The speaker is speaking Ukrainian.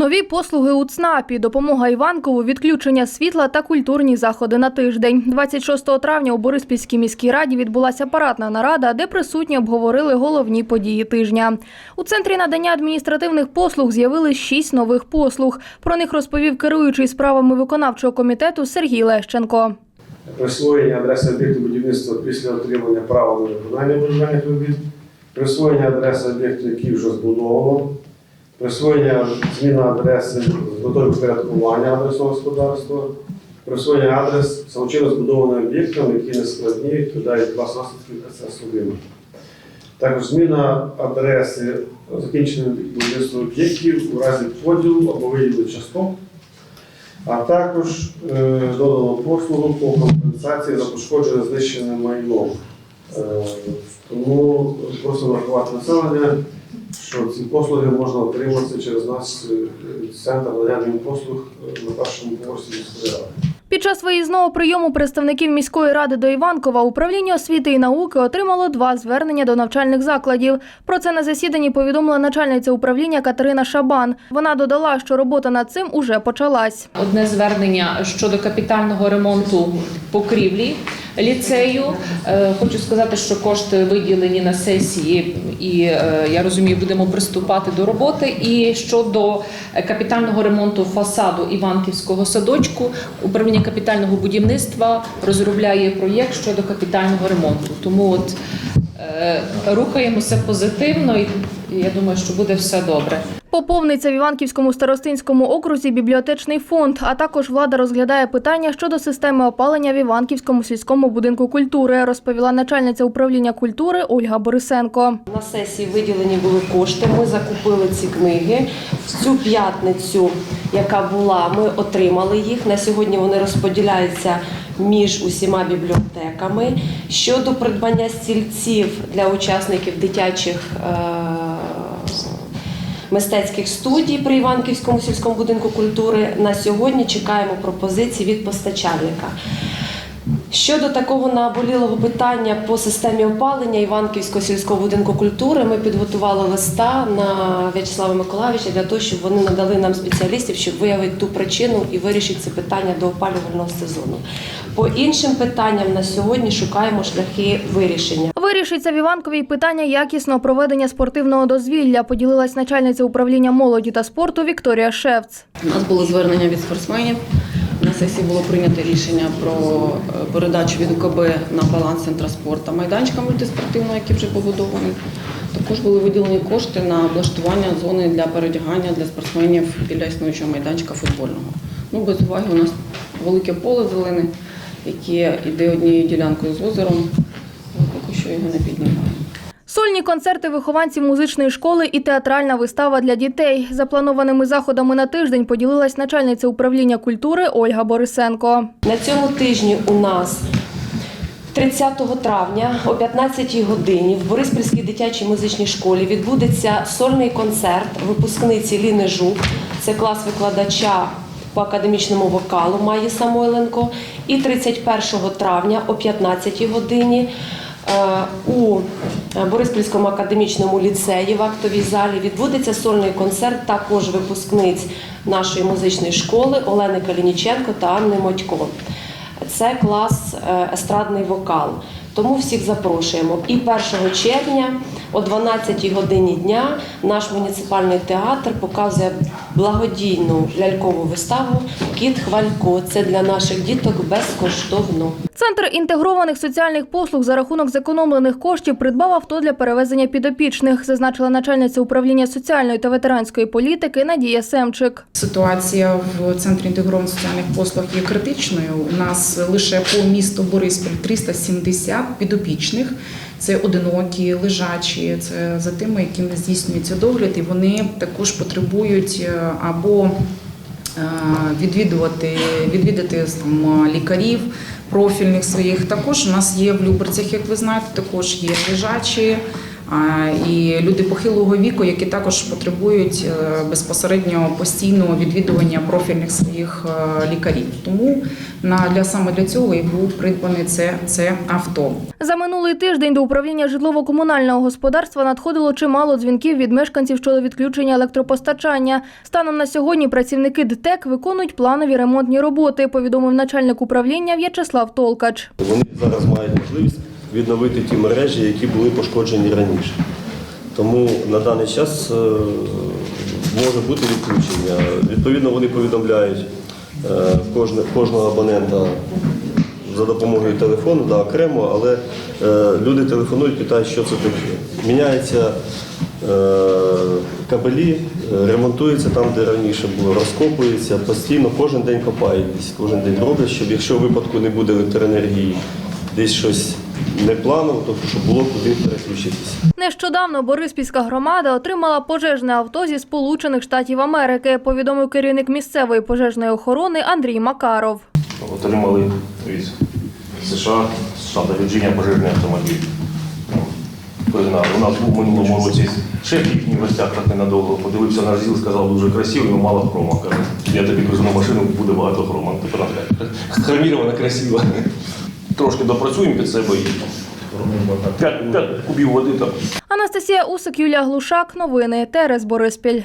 Нові послуги у ЦНАПі, допомога Іванкову, відключення світла та культурні заходи на тиждень. 26 травня у Бориспільській міській раді відбулася парадна нарада, де присутні обговорили головні події тижня. У центрі надання адміністративних послуг з'явились шість нових послуг. Про них розповів керуючий справами виконавчого комітету Сергій Лещенко. присвоєння адреси об'єкту будівництва після отримання права на виконання будівельних робіт, присвоєння адреси об'єкту, який вже збудовано, присвоєння зміна адреси з метою впорядкування адресного господарства, присвоєння адрес самочинно збудованим об'єктам, які не складні, відповідають клас наслідків КСС-1. Також зміна адреси закінчених будівництва об'єктів у разі поділу або виділу часток а також е, додано послугу по компенсації за пошкоджене знищене майно. Е, тому просимо врахувати населення, що ці послуги можна отримати через наш е, центр надання послуг е, на першому поверсі міської ради. Під час виїзного прийому представників міської ради до Іванкова управління освіти і науки отримало два звернення до навчальних закладів. Про це на засіданні повідомила начальниця управління Катерина Шабан. Вона додала, що робота над цим уже почалась. Одне звернення щодо капітального ремонту покрівлі ліцею. Е, Хочу сказати, що кошти виділені на сесії, і е, я розумію, будемо приступати до роботи. І щодо е, капітального ремонту фасаду Іванківського садочку, управління капітального будівництва розробляє проєкт щодо капітального ремонту. Тому от рухаємося позитивно, і я думаю, що буде все добре. Поповниться в Іванківському старостинському окрузі бібліотечний фонд, а також влада розглядає питання щодо системи опалення в Іванківському сільському будинку культури, розповіла начальниця управління культури Ольга Борисенко. На сесії виділені були кошти. Ми закупили ці книги. В цю п'ятницю, яка була, ми отримали їх. На сьогодні вони розподіляються між усіма бібліотеками. Щодо придбання стільців для учасників дитячих. Мистецьких студій при Іванківському сільському будинку культури на сьогодні чекаємо пропозиції від постачальника. Щодо такого наболілого питання по системі опалення Іванківського сільського будинку культури, ми підготували листа на В'ячеслава Миколаївича для того, щоб вони надали нам спеціалістів, щоб виявити ту причину і вирішити це питання до опалювального сезону. По іншим питанням на сьогодні шукаємо шляхи вирішення. Вирішиться в Іванкові й питання якісного проведення спортивного дозвілля, поділилась начальниця управління молоді та спорту Вікторія Шевц. У нас було звернення від спортсменів. На сесії було прийнято рішення про е, передачу від УКБ на баланс центра спорту майданчика мультиспортивного, який вже побудований. Також були виділені кошти на облаштування зони для передягання для спортсменів біля існуючого майданчика футбольного. Ну, без уваги у нас велике поле зелене, яке йде однією ділянкою з озером. Поки що його не піднімаємо. Сольні концерти вихованців музичної школи і театральна вистава для дітей. Запланованими заходами на тиждень поділилась начальниця управління культури Ольга Борисенко. На цьому тижні у нас 30 травня о 15 годині в Бориспільській дитячій музичній школі відбудеться сольний концерт випускниці Ліни Жук. Це клас викладача по академічному вокалу Майї Самойленко. І 31 травня о 15 годині е, у Бориспільському академічному ліцеї в актовій залі відбудеться сольний концерт також випускниць нашої музичної школи Олени Калініченко та Анни Модько. Це клас е, естрадний вокал. Тому всіх запрошуємо. І 1 червня о 12 годині дня наш муніципальний театр показує благодійну лялькову виставу Кіт Хвалько. Це для наших діток безкоштовно. Центр інтегрованих соціальних послуг за рахунок зекономлених коштів придбав авто для перевезення підопічних, зазначила начальниця управління соціальної та ветеранської політики Надія Семчик. Ситуація в центрі інтегрованих соціальних послуг є критичною. У нас лише по місту Бориспіль 370 підопічних. Це одинокі, лежачі, це за тими, якими здійснюється догляд, і вони також потребують е, або е, відвідувати, відвідати там, лікарів профільних своїх. Також у нас є в Люберцях, як ви знаєте, також є лежачі і люди похилого віку, які також потребують е, безпосередньо постійного відвідування профільних своїх е, лікарів. Тому на для саме для цього і був придбаний це, це авто. За минулий тиждень до управління житлово-комунального господарства надходило чимало дзвінків від мешканців щодо відключення електропостачання. Станом на сьогодні працівники ДТЕК виконують планові ремонтні роботи, повідомив начальник управління В'ячеслав Толкач. Вони зараз мають можливість відновити ті мережі, які були пошкоджені раніше. Тому на даний час е, може бути відключення. Відповідно, вони повідомляють е, кожного абонента за допомогою телефону, да, окремо, але е, люди телефонують, питають, що це таке. Міняються е, кабелі, ремонтується там, де раніше було, розкопується, постійно кожен день копають, кожен день роблять, щоб якщо в випадку не буде електроенергії, десь щось не планово, то щоб було куди переключитися. Нещодавно Бориспільська громада отримала пожежне авто зі Сполучених Штатів Америки, повідомив керівник місцевої пожежної охорони Андрій Макаров. отримали від США, штата Вірджинія пожежний автомобіль. Пригнали. У нас був в минулому році шеф їхній в гостях так ненадовго. Подивився на ЗІЛ, сказав, дуже красивий, але мало хрома. Каже, я тобі кажу, на машину буде багато хрома. Хромірована, красива. Трошки допрацюємо під себе і 5, кубів води там. Анастасія Усик, Юлія Глушак. Новини ТРС Бориспіль.